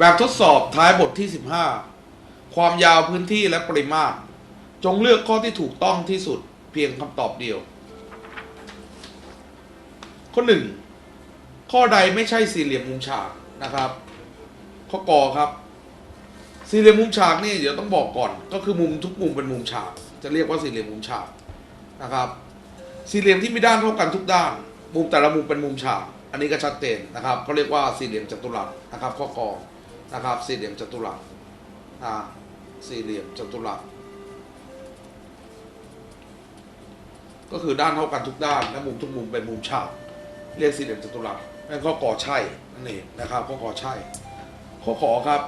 แบบทดสอบท้ายบทที่ 15 ความยาวพื้นที่และปริมาตร จงเลือกข้อที่ถูกต้องที่สุดเพียงคำตอบเดียว ข้อหนึ่งข้อใดไม่ใช่สี่เหลี่ยมมุมฉากนะครับ ข้อกอครับ สี่เหลี่ยมมุมฉากนี่เดี๋ยวต้องบอกก่อน ก็คือมุมทุกมุมเป็นมุมฉาก จะเรียกว่าสี่เหลี่ยมมุมฉากนะครับ สี่เหลี่ยมที่มีด้านเท่ากันทุกด้าน มุมแต่ละมุมเป็นมุมฉาก อันนี้ก็ชัดเจนนะครับเขาเรียกว่าสี่เหลี่ยมจัตุรัสนะครับ ข้อกอ นะครับ สี่เหลี่ยมจัตุรัสอ่าสี่เหลี่ยมจัตุรัสก็คือด้านเท่ากันทุกด้านและมุมทุกมุมเป็นมุมฉากเรียกสี่เหลี่ยมจัตุรัสนั่นข้อกอใช่นั่นเองนะครับข้อกอใช่ข้อขอครับ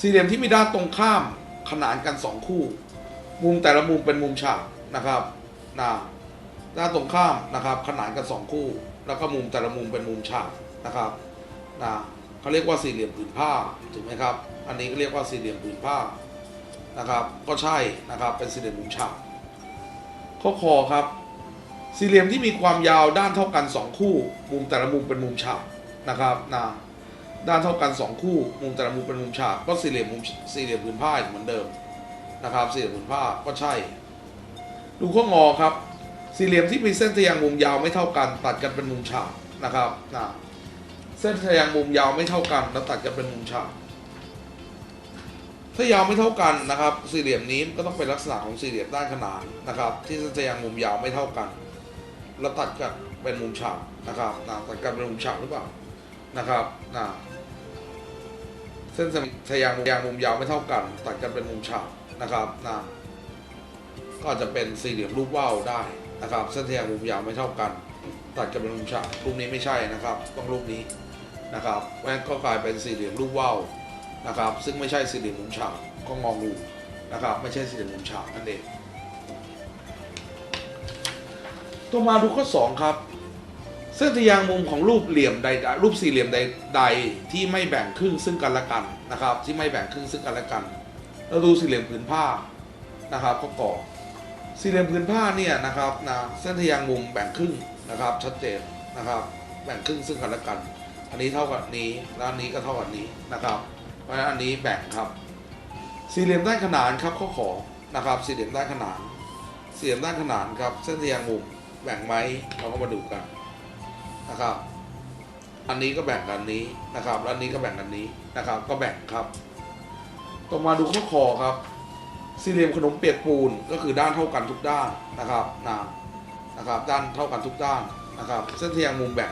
สี่เหลี่ยมที่มีด้านตรงข้ามขนานกันสองคู่ มุมแต่ละมุมเป็นมุมฉากนะครับนะด้านตรงข้ามนะครับ ขนานกันสองคู่ แล้วก็มุมแต่ละมุมเป็นมุมฉากนะครับนะ เขาเรียกว่าสี่เหลี่ยมผืนผ้าถูกไหมครับ อันนี้ก็เรียกว่าสี่เหลี่ยมผืนผ้านะครับ ก็ใช่นะครับเป็นสี่เหลี่ยมมุมฉากข้อคอครับ สี่เหลี่ยมที่มีความยาวด้านเท่ากันสองคู่ มุมแต่ละมุมเป็นมุมฉากนะครับนะด้านเท่ากันสองคู่ มุมแต่ละมุมเป็นมุมฉากก็สี่เหลี่ยมมุมสี่เหลี่ยมผืนผ้าเหมือนเดิมนะครับ สี่เหลี่ยมผืนผ้าก็ใช่ ดูข้องอครับ สี่เหลี่ยมที่มีเส้นทะแยงมุมยาวไม่เท่ากัน ตัดกันเป็นมุมฉากนะครับนะ เส้นทะแยงมุมยาวไม่เท่ากัน แล้วตัดกันเป็นมุมฉากถ้ายาวไม่เท่ากันนะครับ สี่เหลี่ยมนี้ก็ต้องเป็นลักษณะของสี่เหลี่ยมด้านขนานนะครับ ที่เส้นทะแยงมุมยาวไม่เท่ากัน แล้วตัดกันเป็นมุมฉากนะครับนะตัดกันเป็นมุมฉากหรือเปล่านะครับนะเส้นทะแยงมุมยางมุมยาวไม่เท่ากัน ตัดกันเป็นมุมฉากนะครับนะก็อาจจะเป็นสี่เหลี่ยมรูปว่าวได้นะครับ เส้นทะแยงมุมยาวไม่เท่ากัน ตัดกันเป็นมุมฉากรูปนี้ไม่ใช่นะครับ ต้องรูปนี้ นะครับแว่นก็กลายเป็นสี่เหลี่ยมรูปว่าวนะครับซึ่งไม่ใช่สี่เหลี่ยมมุมฉากก็งองูนะครับไม่ใช่สี่เหลี่ยมมุมฉากนั่นเองต่อมาดูข้อ2ครับเส้นทะแยงมุมของรูปเหลี่ยมใดรูปสี่เหลี่ยมใดใดที่ไม่แบ่งครึ่งซึ่งกันและกันนะครับที่ไม่แบ่งครึ่งซึ่งกันและกันเราดูสี่เหลี่ยมผืนผ้านะครับข้อก่อสี่เหลี่ยมผืนผ้าเนี่ยนะครับนะเส้นทะแยงมุมแบ่งครึ่งนะครับชัดเจนนะครับแบ่งครึ่งซึ่งกันและกัน อันนี้เท่ากับนี้แล้วอันนี้ก็เท่ากับนี้นะครับ เพราะฉะนั้นอันนี้แบ่งครับ สี่เหลี่ยมด้านขนานครับข้อขอนะครับ สี่เหลี่ยมด้านขนาน สี่เหลี่ยมด้านขนานครับเส้นทะแยงมุมแบ่งไหมเราก็มาดูกันนะครับ อันนี้ก็แบ่งกันนี้นะครับแล้วอันนี้ก็แบ่งกันนี้นะครับ ก็แบ่งครับต่อมาดูข้อคอครับ สี่เหลี่ยมขนมเปียกปูนก็คือด้านเท่ากันทุกด้านนะครับนะนะครับ ด้านเท่ากันทุกด้านนะครับ เส้นทะแยงมุมแบ่ง